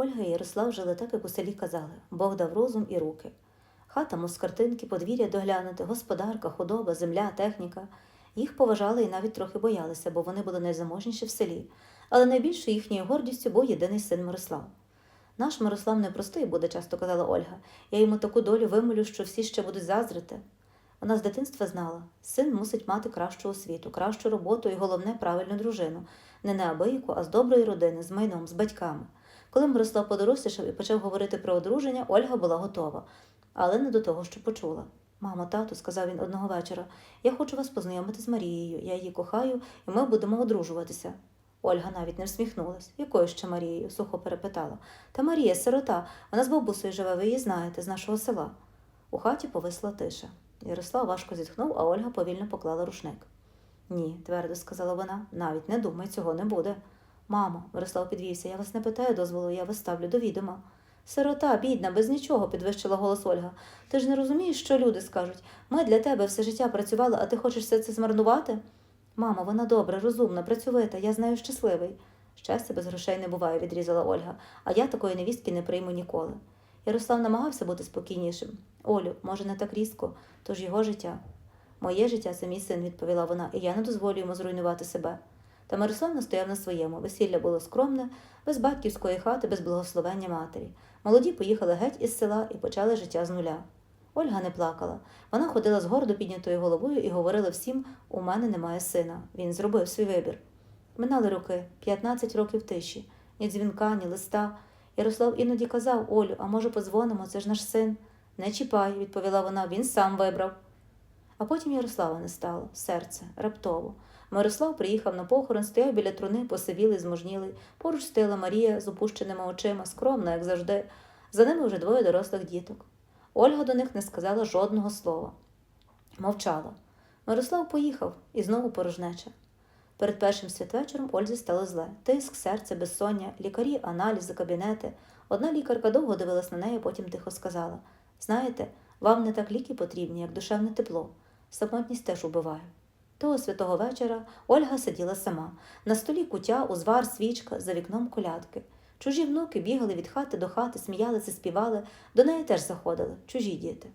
Ольга і Ярослав жили так, як у селі казали Бог дав розум і руки. Хата, мов картинки, подвір'я доглянути, господарка, худоба, земля, техніка. Їх поважали і навіть трохи боялися, бо вони були найзаможніші в селі. Але найбільшою їхньою гордістю був єдиний син Мирослав. Наш Мирослав непростий буде, часто казала Ольга. Я йому таку долю вимолю, що всі ще будуть заздрити. Вона з дитинства знала, син мусить мати кращу освіту, кращу роботу і головне правильну дружину, не неабияку, а з доброї родини, з майном, з батьками. Коли Мирослав подорослішав і почав говорити про одруження, Ольга була готова, але не до того, що почула. Мамо, тату, сказав він одного вечора, я хочу вас познайомити з Марією. Я її кохаю, і ми будемо одружуватися. Ольга навіть не всміхнулась. Якою ще Марією? сухо перепитала. Та Марія, сирота, вона з бабусею живе, ви її знаєте, з нашого села. У хаті повисла тиша. Ярослав важко зітхнув, а Ольга повільно поклала рушник. Ні, твердо сказала вона, навіть не думай, цього не буде. Мамо, Мирослав підвівся, я вас не питаю дозволу, я вас ставлю до відома. Сирота, бідна, без нічого, підвищила голос Ольга. Ти ж не розумієш, що люди скажуть. Ми для тебе все життя працювали, а ти хочеш все це змарнувати? Мамо, вона добра, розумна, працьовита, я з нею щасливий. Щастя без грошей не буває, відрізала Ольга, а я такої невістки не прийму ніколи. Ярослав намагався бути спокійнішим. Олю, може, не так різко, то ж його життя. Моє життя це мій син, відповіла вона, і я не дозволю йому зруйнувати себе. Та Мирослав настояв на своєму. Весілля було скромне, без батьківської хати, без благословення матері. Молоді поїхали геть із села і почали життя з нуля. Ольга не плакала. Вона ходила з гордо піднятою головою і говорила всім: у мене немає сина. Він зробив свій вибір. Минали роки, 15 років тиші, ні дзвінка, ні листа. Ярослав іноді казав Олю, а може, подзвонимо, це ж наш син. Не чіпай, відповіла вона, він сам вибрав. А потім Ярослава не стало, серце, раптово. Мирослав приїхав на похорон, стояв біля труни, посивілий, змужнілий. Поруч стояла Марія з опущеними очима, скромна, як завжди. За ними вже двоє дорослих діток. Ольга до них не сказала жодного слова. Мовчала. Мирослав поїхав і знову порожнеча. Перед першим святвечором Ользі стало зле. Тиск, серце, безсоння, лікарі, аналізи, кабінети. Одна лікарка довго дивилась на неї, потім тихо сказала Знаєте, вам не так ліки потрібні, як душевне тепло. Самотність теж убиває. Того святого вечора Ольга сиділа сама. На столі кутя, узвар, свічка, за вікном колядки. Чужі внуки бігали від хати до хати, сміялися, співали, до неї теж заходили, чужі діти.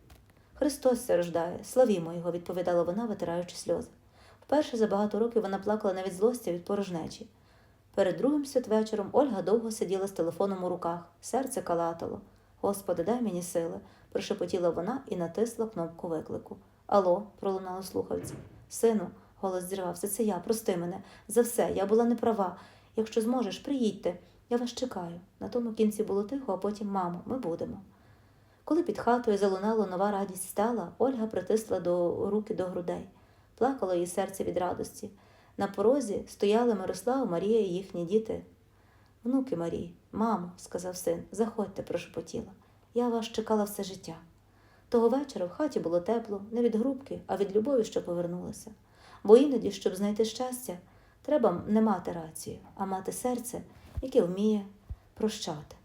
Христос се рождає, славімо його, відповідала вона, витираючи сльози. Вперше за багато років вона плакала не від злості, від порожнечі. Перед другим святвечором Ольга довго сиділа з телефоном у руках, серце калатало. Господи, дай мені сили, прошепотіла вона і натисла кнопку виклику. Алло, пролунало слухавці. Сину, голос зірвався, це я, прости мене. За все, я була неправа. Якщо зможеш, приїдьте. Я вас чекаю. На тому кінці було тихо, а потім, мамо, ми будемо. Коли під хатою залунало нова радість стала, Ольга притисла до руки до грудей. Плакало її серце від радості. На порозі стояли Мирослав, Марія і їхні діти. Внуки Марії, мамо, сказав син, заходьте, прошепотіла. Я вас чекала все життя. Того вечора в хаті було тепло, не від грубки, а від любові, що повернулася. Бо іноді, щоб знайти щастя, треба не мати рацію, а мати серце, яке вміє прощати.